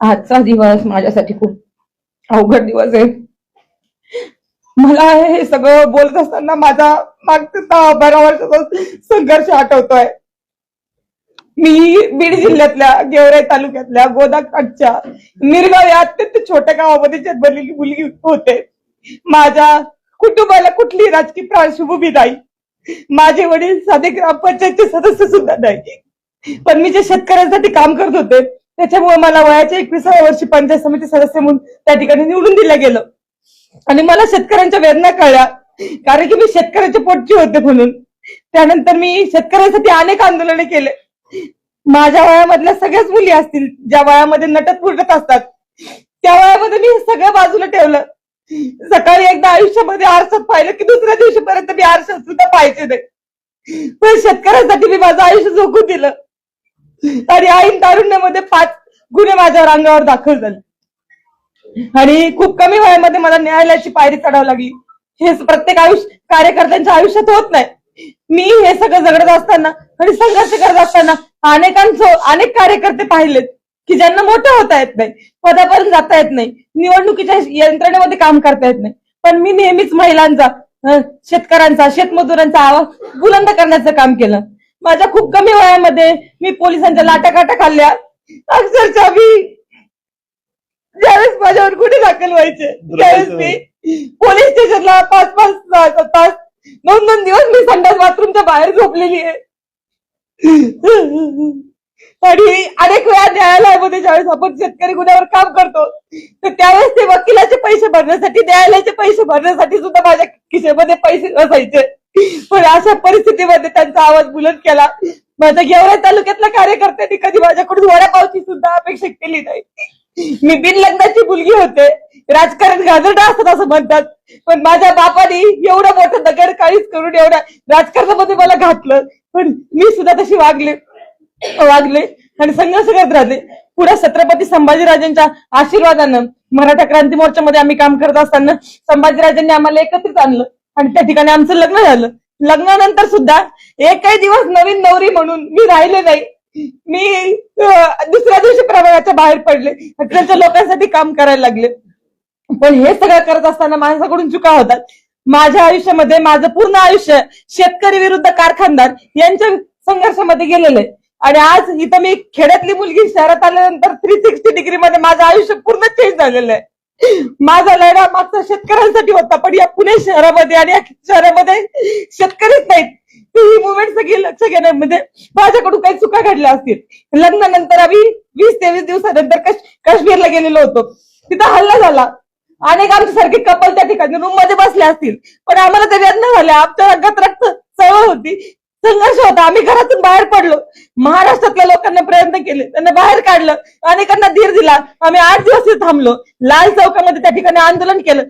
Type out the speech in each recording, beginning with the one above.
आजचा दिवस माझ्यासाठी खूप अवघड दिवस आहे. मला हे सगळं बोलत असताना माझा मागचा दहा बारा वर्षाचा संघर्ष आठवतोय. मी बीड जिल्ह्यातल्या गेवराई तालुक्यातल्या गोदाकाठच्या मिरगाव या अत्यंत छोट्या गावामध्ये जन्मलेली मुलगी होते. माझ्या कुटुंबाला कुठली राजकीय पार्श्वभूमी नाही. माझे वडील साधे ग्रामपंचायतचे सदस्य सुद्धा नाही पण मी जे शेतकऱ्यांसाठी काम करत होते त्याच्यामुळे मला वयाच्या एकविसाव्या वर्षी पंचायत समिती सदस्य म्हणून त्या ठिकाणी निवडून दिलं गेलं. आणि मला शेतकऱ्यांच्या वेदना कळल्या कारण की मी शेतकऱ्याच्या पोटची होते म्हणून. त्यानंतर मी शेतकऱ्यांसाठी अनेक आंदोलने केले. माझ्या वयामधल्या सगळ्याच मुली असतील ज्या वयामध्ये नटत फुटत असतात त्या वयामध्ये मी सगळ्या बाजूला ठेवलं. सकाळी एकदा आयुष्यामध्ये आरसात पाहिलं की दुसऱ्या दिवशीपर्यंत मी आरशात सुद्धा पाहायचे नाही. पण शेतकऱ्यांसाठी मी माझं आयुष्य झोकून दिलं. आणि ऐन तारुण्यामध्ये पाच गुन्हे माझ्यावर अंगावर दाखल झाले. आणि खूप कमी वयामध्ये मला न्यायालयाची पायरी चढावी लागली. हे प्रत्येक आयुष्य कार्यकर्त्यांच्या आयुष्यात होत नाही. मी हे सगळं झगडत असताना आणि संघर्ष करत असताना अनेकांचं अनेक कार्यकर्ते पाहिलेत की ज्यांना मोठं होता येत नाही पदापर्यंत जाता येत नाही निवडणुकीच्या यंत्रणेमध्ये काम करता येत नाही. पण मी नेहमीच महिलांचा शेतकऱ्यांचा शेतमजुरांचा आवाज बुलंद करण्याचं काम केलं. माझ्या खूप कमी वयामध्ये मी पोलिसांच्या लाटाकाटा खाल्ल्या. अक्षरशः मी ज्यावेळेस माझ्यावर गुन्हे दाखल व्हायचे त्यावेळेस मी पोलीस स्टेशनला पाच पाच तास दोन दोन दिवस मी संडास बाथरूमच्या बाहेर झोपलेली आहे. आणि अनेक वेळा न्यायालयामध्ये ज्यावेळेस आपण शेतकरी गुन्ह्यावर काम करतो तर त्यावेळेस ते वकिलाचे पैसे भरण्यासाठी न्यायालयाचे पैसे भरण्यासाठी सुद्धा माझ्या खिशेमध्ये पैसे असायचे पण अशा परिस्थितीमध्ये त्यांचा आवाज बुलंद केला. माझ्या गेवरा तालुक्यातल्या कार्यकर्त्यांनी कधी माझ्याकडून वडापावची सुद्धा अपेक्षा केली नाही. मी बिन लग्नाची मुलगी होते. राजकारण गाजरडा असतात असं म्हणतात. पण माझ्या बापाने एवढं मोठं दगड काळीच करून एवढ्या राजकारणामध्ये मला घातलं. पण मी सुद्धा तशी वागले वागले आणि संघर्ष करत राहिले पुढे छत्रपती संभाजीराजांच्या आशीर्वादानं मराठा क्रांती मोर्चामध्ये आम्ही काम करत असताना संभाजीराजांनी आम्हाला एकत्रित आणलं. आणि त्या ठिकाणी आमचं लग्न झालं. लग्नानंतर सुद्धा एकही दिवस नवीन नवरी म्हणून मी राहिले नाही. मी दुसऱ्या दिवशी प्रभागाच्या बाहेर पडले. त्यांच्या लोकांसाठी काम करायला लागले. पण हे सगळं करत असताना माणसाकडून चुका होतात. माझ्या आयुष्यामध्ये माझं पूर्ण आयुष्य शेतकरी विरुद्ध कारखानदार यांच्या संघर्षामध्ये गेलेलं आहे. आणि आज इथं मी खेड्यातली मुलगी शहरात आल्यानंतर थ्री सिक्स्टी डिग्री मध्ये माझं आयुष्य पूर्ण चेंज झालेलं आहे. माझा लढा मागचा शेतकऱ्यांसाठी होता पण या पुणे शहरामध्ये आणि या शहरामध्ये शेतकरीच नाहीत. ही मुवमेंट सगळी लक्ष घेण्यामध्ये म्हणजे माझ्याकडून काही चुका घडल्या असतील. लग्नानंतर आम्ही वीस तेवीस दिवसानंतर काश्मीरला गेलेलो होतो. तिथं हल्ला झाला. अनेक आमच्यासारखे कपल त्या ठिकाणी रूममध्ये बसले असतील. पण आम्हाला ते अन्न झाल्या आमच्या रंगात रक्त चळवळ होती. संघर्ष होता. आम्ही घरातून बाहेर पडलो. महाराष्ट्रातल्या लोकांना प्रयत्न केले. त्यांना बाहेर काढलं. अनेकांना धीर दिला. आम्ही आठ दिवस थांबलो. लाल चौकामध्ये त्या ठिकाणी आंदोलन केलं.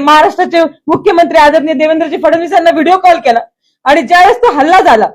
महाराष्ट्राचे मुख्यमंत्री आदरणीय देवेंद्रजी फडणवीस यांना व्हिडिओ कॉल केला. आणि ज्यावेळेस तो हल्ला झाला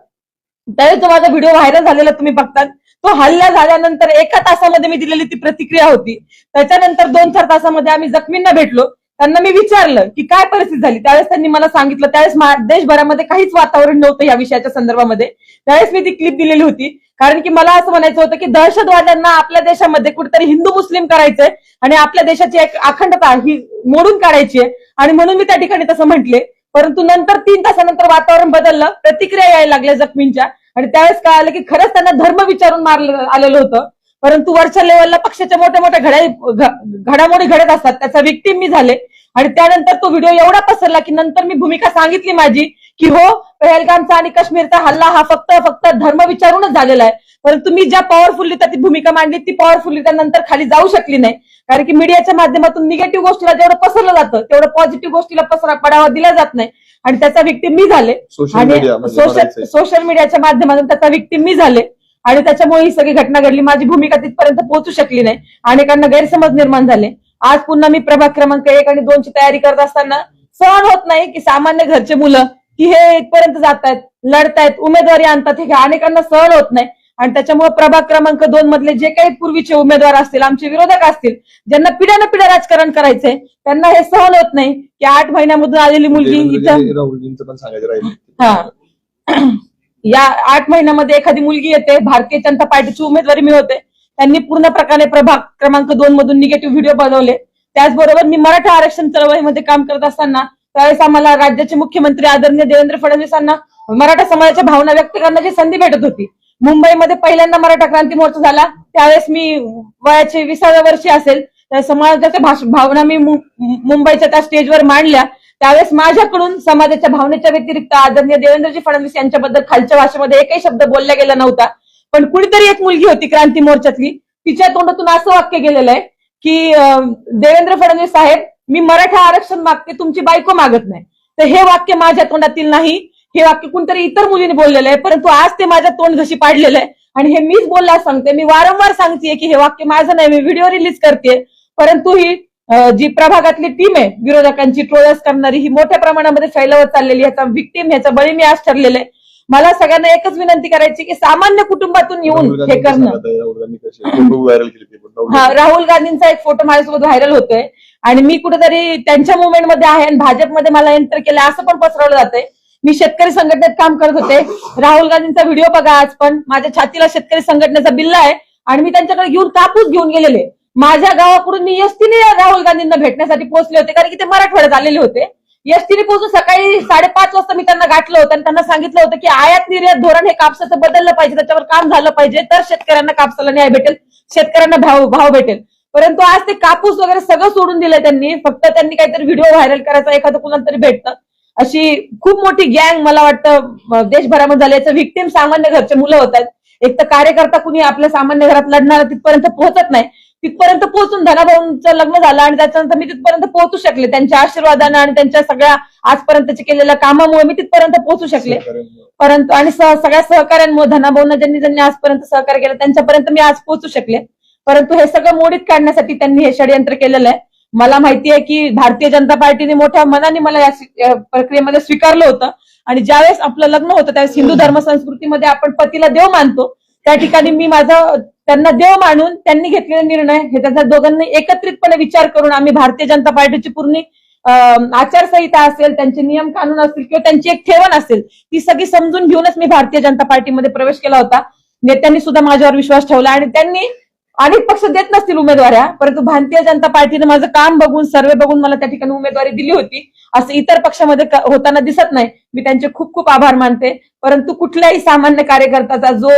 त्यावेळेस तो माझा व्हिडिओ व्हायरल झालेला तुम्ही बघतात तो हल्ला झाल्यानंतर एका तासामध्ये मी दिलेली ती प्रतिक्रिया होती. त्याच्यानंतर दोन चार तासामध्ये आम्ही जखमींना भेटलो. त्यांना मी विचारलं की काय परिस्थिती झाली? त्यावेळेस त्यांनी मला सांगितलं त्यावेळेस देशभरामध्ये काहीच वातावरण नव्हतं या विषयाच्या संदर्भामध्ये. त्यावेळेस मी ती क्लिप दिलेली होती. कारण की मला असं म्हणायचं होतं की दहशतवाद्यांना आपल्या देशामध्ये कुठेतरी हिंदू मुस्लिम करायचंय आणि आपल्या देशाची एक अखंडता ही मोडून काढायची आहे. आणि म्हणून मी त्या ठिकाणी तसं म्हटले. परंतु नंतर तीन तासानंतर वातावरण बदललं प्रतिक्रिया यायला लागल्या जखमींच्या. आणि त्यावेळेस काय आलं की खरंच त्यांना धर्म विचारून मारलं आलेलं होतं. परंतु वरच्या लेवलला पक्षाच्या मोठ्या मोठ्या घड्या घडामोडी घडत असतात. त्याचा विक्टीम मी झाले. आणि त्यानंतर तो व्हिडिओ एवढा पसरला की नंतर मी भूमिका सांगितली माझी की हो पहलगामचा आणि काश्मीरचा हल्ला हा फक्त फक्त धर्म विचारूनच झालेला आहे. परंतु मी ज्या पॉवरफुली ती भूमिका मांडली ती पॉवरफुली नंतर खाली जाऊ शकली नाही. कारण की मीडियाच्या माध्यमातून निगेटिव्ह गोष्टीला जेवढं पसरलं जातं तेवढं पॉझिटिव्ह गोष्टीला पसरा पडावा दिला जात नाही. आणि त्याचा विक्टीम मी झाले. सोशल आणि सोशल. सोशल मीडियाच्या माध्यमातून त्याचा विक्टीम मी झाले. आणि त्याच्यामुळे ही सगळी घटना घडली. माझी भूमिका तिथपर्यंत पोहोचू शकली नाही. अनेकांना गैरसमज निर्माण झाले. आज पुन्हा मी प्रभाग क्रमांक एक आणि दोनची तयारी करत असताना सहन होत नाही की सामान्य घरचे मुलं की हे इथपर्यंत जात आहेत लढतायत उमेदवारी आणतात हे अनेकांना सहन होत नाही. आणि त्याच्यामुळे प्रभाग क्रमांक दोन मधले जे काही पूर्वीचे उमेदवार असतील आमचे विरोधक असतील ज्यांना पिढ्यानं पिढ्या राजकारण करायचंय त्यांना हे सहन होत नाही की आठ महिन्यामधून आलेली मुलगी इथं राहुलजींचं पण सांगायचं राहील. हा. या आठ महिन्यामध्ये एखादी मुलगी येते भारतीय जनता पार्टीची उमेदवारी मिळवते. त्यांनी पूर्ण प्रकारे प्रभाग क्रमांक दोन मधून निगेटिव्ह व्हिडिओ बनवले. त्याचबरोबर मी मराठा आरक्षण चळवळीमध्ये काम करत असताना त्यावेळेस आम्हाला राज्याचे मुख्यमंत्री आदरणीय देवेंद्र फडणवीसांना मराठा समाजाच्या भावना व्यक्त करण्याची संधी भेटत होती. मुंबईमध्ये पहिल्यांदा मराठा क्रांती मोर्चा झाला. त्यावेळेस मी वयाचे विसाव्या वर्षी असेल. त्या समाजाच्या भावना मी मुंबईच्या त्या स्टेजवर मांडल्या. त्यावेळेस माझ्याकडून समाजाच्या भावनेच्या व्यतिरिक्त आदरणीय देवेंद्रजी फडणवीस यांच्याबद्दल खालच्या भाषेमध्ये एकही शब्द बोलला गेला नव्हता. पण कुणीतरी एक मुलगी होती क्रांती मोर्चातली. तिच्या तोंडातून असं वाक्य गेलेलं आहे की देवेंद्र फडणवीस साहेब मी मराठा आरक्षण मागते तुमची बायको मागत नाही. तर हे वाक्य माझ्या तोंडातील नाही. हे वाक्य कोणतरी इतर मुलीने बोललेलं आहे परंतु आज ते माझ्या तोंड घशी पाडलेलं आहे. आणि हे मीच बोलला सांगते मी वारंवार सांगतेय की हे वाक्य माझं नाही मी व्हिडिओ रिलीज करते परंतु ही जी प्रभागातली टीम आहे विरोधकांची ट्रोलर्स करणारी ही मोठ्या प्रमाणामध्ये फैलावत चाललेली ह्याचा विक्टीम ह्याचा बळी मी आज ठरलेले आहे. मला सगळ्यांना एकच विनंती करायची की सामान्य कुटुंबातून येऊन हे करणं. हा. राहुल गांधींचा एक फोटो माझ्यासोबत व्हायरल होतोय. आणि मी कुठेतरी त्यांच्या मुवमेंटमध्ये आहे आणि भाजपमध्ये मला एंटर केलं असं पण पसरवलं जातंय. मी शेतकरी संघटनेत काम करत होते. राहुल गांधींचा व्हिडिओ बघा आज पण. माझ्या छातीला शेतकरी संघटनेचा बिल्ला आहे. आणि मी त्यांच्याकडे घेऊन कापूस घेऊन गेलेले. माझ्या गावाकडून मी एसटीने राहुल गांधींना भेटण्यासाठी पोहोचले होते कारण की ते मराठवाड्यात आलेले होते. एसटीने पोहोचून सकाळी साडेपाच वाजता मी त्यांना गाठलं होतं आणि त्यांना सांगितलं होतं की आयात निर्यात धोरण हे कापसाचं बदललं पाहिजे त्याच्यावर काम झालं पाहिजे तर शेतकऱ्यांना कापसाला न्याय भेटेल शेतकऱ्यांना भाव भाव भेटेल. परंतु आज ते कापूस वगैरे सगळं सोडून दिलंय त्यांनी फक्त त्यांनी काहीतरी व्हिडिओ व्हायरल करायचा एखादं कुणाला तरी भेटतं. अशी खूप मोठी गँग मला वाटतं देशभरामध्ये झाली. याचं व्हिक्टीम सामान्य घरचे मुलं होत आहेत. एक तर कार्यकर्ता कुणी आपल्या सामान्य घरात लढणारा तिथपर्यंत पोहोचत नाही. तिथपर्यंत पोहोचून धनाभाऊंचं लग्न झालं आणि त्याच्यानंतर मी तिथपर्यंत पोहोचू शकले. त्यांच्या आशीर्वादानं आणि त्यांच्या सगळ्या आजपर्यंतच्या केलेल्या कामामुळे मी तिथपर्यंत पोहोचू शकले. परंतु आणि सगळ्या सहकार्यांमुळे धनाभाऊंना ज्यांनी ज्यांनी आजपर्यंत सहकार्य केलं त्यांच्यापर्यंत मी आज पोहोचू शकले. परंतु हे सगळं मोडीत काढण्यासाठी त्यांनी हे षडयंत्र केलेलं आहे. मला माहिती आहे की भारतीय जनता पार्टीने मोठ्या मनाने मला या प्रक्रियेमध्ये स्वीकारलं होतं. आणि ज्यावेळेस आपलं लग्न होतं त्यावेळेस हिंदू धर्म संस्कृतीमध्ये आपण पतीला देव मानतो. त्या ठिकाणी मी माझा त्यांना देव मानून त्यांनी घेतलेले निर्णय हे त्यांचा दोघांनी एकत्रितपणे विचार करून आम्ही भारतीय जनता पार्टीची पूर्ण आचारसंहिता असेल त्यांचे नियम कानून असतील किंवा त्यांची एक ठेवण असेल ती सगळी समजून घेऊनच मी भारतीय जनता पार्टीमध्ये प्रवेश केला होता. नेत्यांनी सुद्धा माझ्यावर विश्वास ठेवला आणि त्यांनी अनेक पक्ष देत नसतील उमेदवाऱ्या परंतु भारतीय जनता पार्टीने माझं काम बघून सर्वे बघून मला त्या ठिकाणी उमेदवारी दिली होती. असं इतर पक्षामध्ये होताना दिसत नाही. मी त्यांचे खूप खूप आभार मानते. परंतु कुठल्याही सामान्य कार्यकर्त्याचा जो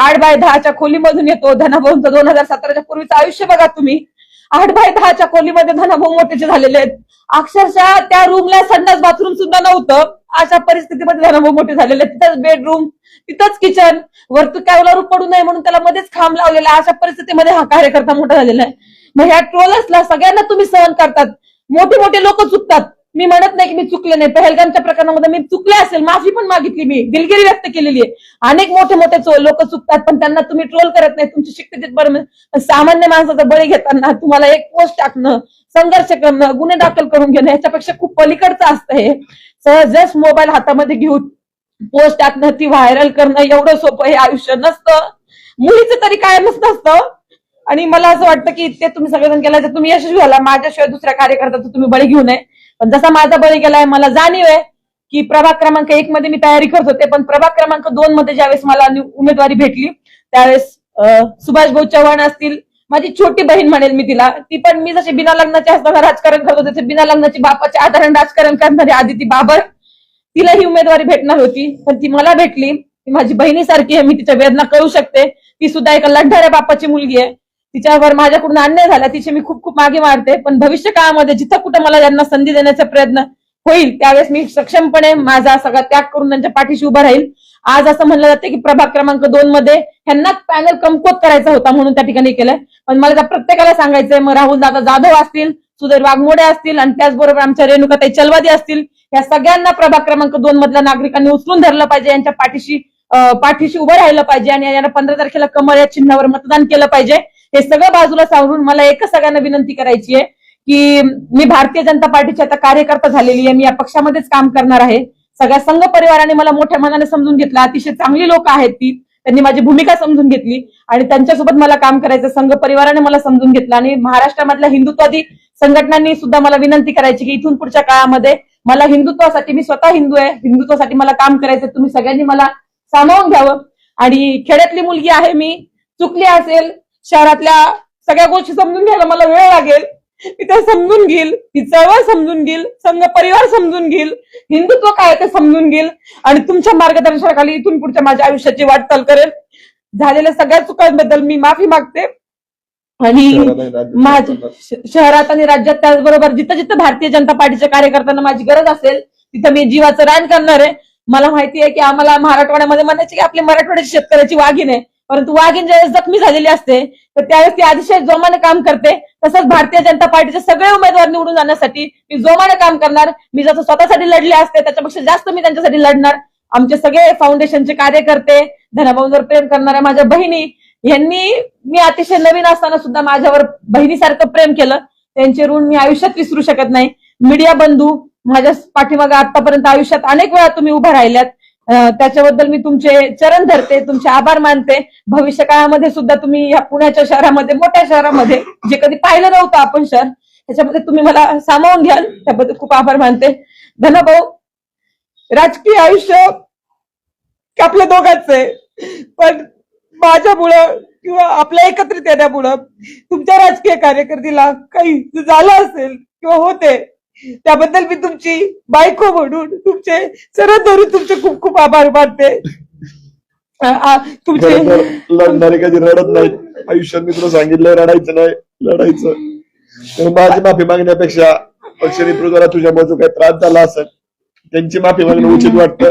आठ बाय दहाच्या खोलीमधून येतो धनाभाऊंचा दोन हजार सतराच्या पूर्वीचं आयुष्य बघा तुम्ही आठ बाय दहाच्या खोलीमध्ये धनाभाऊ मोठेचे झालेले आहेत. अक्षरशः त्या रूमला संडास बाथरूम सुद्धा नव्हतं. अशा परिस्थितीमध्ये धनाभाऊ मोठे झालेले आहेत. तिथंच बेडरूम तिथंच किचन वरतू कॅवलावर पडू नये म्हणून त्याला मध्येच खांब लावलेला आहे. अशा परिस्थितीमध्ये हा कार्यकर्ता मोठा झालेला आहे. मग ह्या ट्रोलर्सला सगळ्यांना तुम्ही सहन करतात. मोठे मोठे लोक चुकतात. मी म्हणत नाही की मी चुकले नाही. पहलगामच्या प्रकरणामध्ये मी चुकले असेल माफी पण मागितली मी. दिलगिरी व्यक्त केलेली आहे. अनेक मोठे मोठे लोक चुकतात पण त्यांना तुम्ही ट्रोल करत नाही. तुमची शिक्षित बरं. सामान्य माणसाचा बळी घेताना तुम्हाला एक पोस्ट टाकणं संघर्ष करणं गुन्हे दाखल करून घेणं ह्याच्यापेक्षा खूप पलीकडचं असतं हे. सहजच मोबाईल हातामध्ये घेऊन पोस्ट टाकणं ती व्हायरल करणं एवढं सोपं हे आयुष्य नसतं. मुलीचं तरी कायमच नसतं. आणि मला असं वाटतं की ते तुम्ही सगळेजण केला तर तुम्ही यशस्वी झाला माझ्याशिवाय दुसऱ्या कार्यकर्त्याचं तुम्ही बळी घेऊ नये. पण जसा माझा बळी गेलाय मला जाणीव आहे की प्रभाग क्रमांक एक मध्ये मी तयारी करत होते पण प्रभाग क्रमांक दोन मध्ये ज्यावेळेस मला उमेदवारी भेटली त्यावेळेस सुभाष भाऊ चव्हाण असतील माझी छोटी बहीण म्हणेल मी तिला ती पण मी जशी बिना लग्नाची असताना राजकारण करत होते तसे बिना लग्नाची बापाचे आधारण राजकारण करणारी आदिती बाबर तिला ही उमेदवारी भेटणार होती पण ती मला भेटली ती माझी बहिणीसारखी आहे मी तिच्या वेदना कळू शकते ती सुद्धा एका लढणाऱ्या बापाची मुलगी आहे. तिच्यावर माझ्याकडून अन्याय झाला तिचे मी खूप खूप मागे मारते. पण भविष्य काळामध्ये जिथं कुठं मला त्यांना संधी देण्याचा प्रयत्न होईल त्यावेळेस मी सक्षमपणे माझा सगळा त्याग करून त्यांच्या पाठीशी उभा राहील. आज असं म्हणलं जातं की प्रभाग क्रमांक दोन मध्ये ह्यांना पॅनल कमकुवत करायचा होता म्हणून त्या ठिकाणी केलंय. पण मला त्या प्रत्येकाला सांगायचंय मग राहुल दादा जाधव असतील सुधीर वाघमोडे असतील आणि त्याचबरोबर आमच्या रेणुकाताई चलवादी असतील या सगळ्यांना प्रभाग क्रमांक दोन मधल्या नागरिकांनी उचलून धरलं पाहिजे यांच्या पाठीशी पाठीशी उभं राहिलं पाहिजे आणि यांना पंधरा तारखेला कमळ या चिन्हावर मतदान केलं पाहिजे. हे सगळं बाजूला सावरून मला एकच सगळ्यांना विनंती करायची आहे की मी भारतीय जनता पार्टीची आता कार्यकर्ता झालेली आहे मी या पक्षामध्येच काम करणार आहे. सगळ्या संघ परिवाराने मला मोठ्या मनाने समजून घेतलं. अतिशय चांगली लोक आहेत ती. त्यांनी माझी भूमिका समजून घेतली आणि त्यांच्यासोबत मला काम करायचं संघ परिवाराने मला समजून घेतलं आणि महाराष्ट्रामधल्या हिंदुत्वादी संघटनांनी सुद्धा मला विनंती करायची की इथून पुढच्या काळामध्ये मला हिंदुत्वासाठी मी स्वतः हिंदू आहे हिंदुत्वासाठी मला काम करायचं तुम्ही सगळ्यांनी मला सामावून घ्यावं. आणि खेड्यातली मुलगी आहे मी चुकली असेल शहरातल्या सगळ्या गोष्टी समजून घ्यायला मला वेळ लागेल. मी त्या समजून घेईल ती चळवळ समजून घेईल संघ परिवार समजून घेईल हिंदुत्व काय ते समजून घेईल आणि तुमच्या मार्गदर्शनाखाली इथून पुढच्या माझ्या आयुष्याची वाटचाल करेल. झालेल्या सगळ्या चुकांबद्दल मी माफी मागते. आणि शहरात आणि राज्यात माझ्या शहरात. आणि राज्यात त्याचबरोबर जिथं जिथं भारतीय जनता पार्टीच्या कार्यकर्त्यांना माझी गरज असेल तिथं मी जीवाचं रान करणार आहे. मला माहिती आहे की आम्हाला मराठवाड्यामध्ये म्हणायचे की आपली मराठवाड्याची शेतकऱ्याची वाघीण आहे परंतु वाघीण ज्यावेळेस जखमी झालेली असते तर त्यावेळेस ती अतिशय जोमाने काम करते. तसंच भारतीय जनता पार्टीचे सगळे उमेदवार निवडून जाण्यासाठी मी जोमाने काम करणार. मी जसं स्वतःसाठी लढले असते त्याच्यापेक्षा जास्त मी त्यांच्यासाठी लढणार. आमचे सगळे फाउंडेशनचे कार्यकर्ते धनाभाऊंवर प्रेम करणाऱ्या माझ्या बहिणी यांनी मी अतिशय नवीन असताना सुद्धा माझ्यावर बहिणीसारखं प्रेम केलं. त्यांचे ऋण मी आयुष्यात विसरू शकत नाही. मीडिया बंधू माझ्या पाठीमागे आतापर्यंत आयुष्यात अनेक वेळा तुम्ही उभा राहिल्यात. त्याच्याबद्दल मी तुमचे चरण धरते तुमचे आभार मानते. भविष्य काळामध्ये सुद्धा तुम्ही या पुण्याच्या शहरामध्ये मोठ्या शहरामध्ये जे कधी पाहिलं नव्हतं आपण शहर त्याच्यामध्ये तुम्ही मला सामावून घ्याल. त्याबद्दल खूप आभार मानते. धनभाऊ राजकीय आयुष्य आपल्या दोघांच. आहे पण माझ्यामुळं किंवा आपल्या एकत्रित येण्यामुळं तुमच्या राजकीय कार्यकर्तीला काही झालं असेल किंवा होते त्याबद्दल मी तुमची बायको म्हणून तुमचे सर्व धरून तुमचे खूप खूप आभार मानते. तुमचे लढणारे कधी रडत नाही आयुष्यात मी तुला सांगितलं रडायचं नाही लढायचं. तर माझी माफी मागण्यापेक्षा पक्षनेतृत्वाला तुझ्यामुळे जो काही त्रास झाला असेल त्यांची माफी मागणं उचित वाटतं.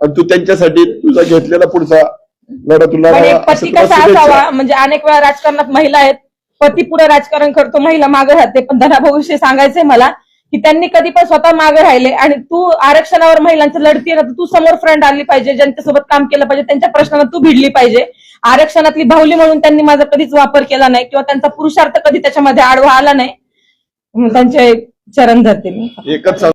आणि तू त्यांच्यासाठी तुझा घेतलेला पुढचा लढा तुला म्हणजे अनेक वेळा राजकारणात महिला आहेत पती पुढे राजकारण करतो महिला मागे राहते पण धनाभाऊविषयी सांगायचंय मला की त्यांनी कधी पण स्वतः मागे राहिले आणि तू आरक्षणावर महिलांचं लढती ना तर तू समोर फ्रंट आली पाहिजे ज्यांच्यासोबत काम केलं पाहिजे त्यांच्या प्रश्नांना तू भिडली पाहिजे. आरक्षणातली बाहुली म्हणून त्यांनी माझा कधीच वापर केला नाही किंवा त्यांचा पुरुषार्थ कधी त्याच्यामध्ये आडवा आला नाही. त्यांचे चरण धरते मी. एकच